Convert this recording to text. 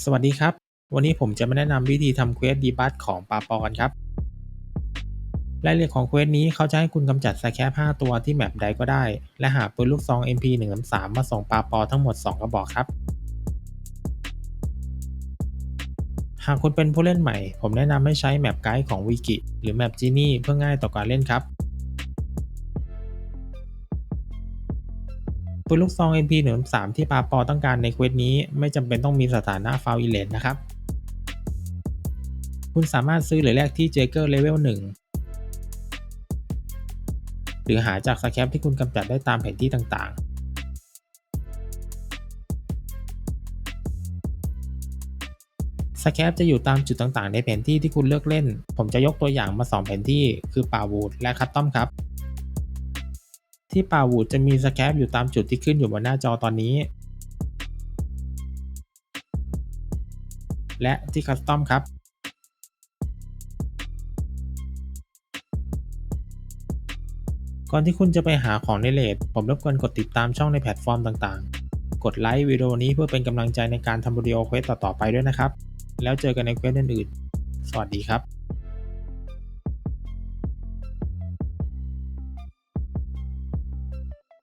สวัสดีครับ วันนี้ผมจะมาแนะนำวิธีทำเควสดีบัตของปาปอกันครับรายละเอียดของเควสนี้เขาจะให้คุณกำจัดสแคป5ตัวที่แมปใดก็ได้ และหาปืนลูกซอง MP 1 3มาส่งปาปอทั้งหมด 2 กระบอกครับ หากคุณเป็นผู้เล่นใหม่ ผมแนะนำให้ใช้แมปไกด์ของวิกิหรือแมปจีนี่เพื่อง่ายต่อการเล่นครับ ปืนลูกซอง MP 1 3ที่ปาปอต้องการในเควสนี้ไม่จำเป็นต้องมีสถานะฟาวอิเลนนะครับ คุณสามารถซื้อหรือแลกที่เจเกอร์เลเวล1หรือหาจากสแคปที่คุณกำจัดได้ตามแผนที่ต่างๆสแคปจะอยู่ตามจุดต่างๆ ในแผนที่ที่คุณเลือกเล่น ผมจะยกตัวอย่างมา 2 แผนที่ คือป่าวูดและคัตตอมครับ ที่ป่าวูดจะมีสแคปอยู่ตามจุดที่ขึ้นอยู่บนหน้าจอตอนนี้ และที่คัสตอมครับ ก่อนที่คุณจะไปหาของในเลดผมรบกวนกดติดตามช่องในแพลตฟอร์มต่างๆ กดไลค์วิดีโอนี้เพื่อเป็นกำลังใจในการทำวิดีโอเควสต่อๆไปด้วยนะครับ แล้วเจอกันในเควสอื่นๆ สวัสดีครับ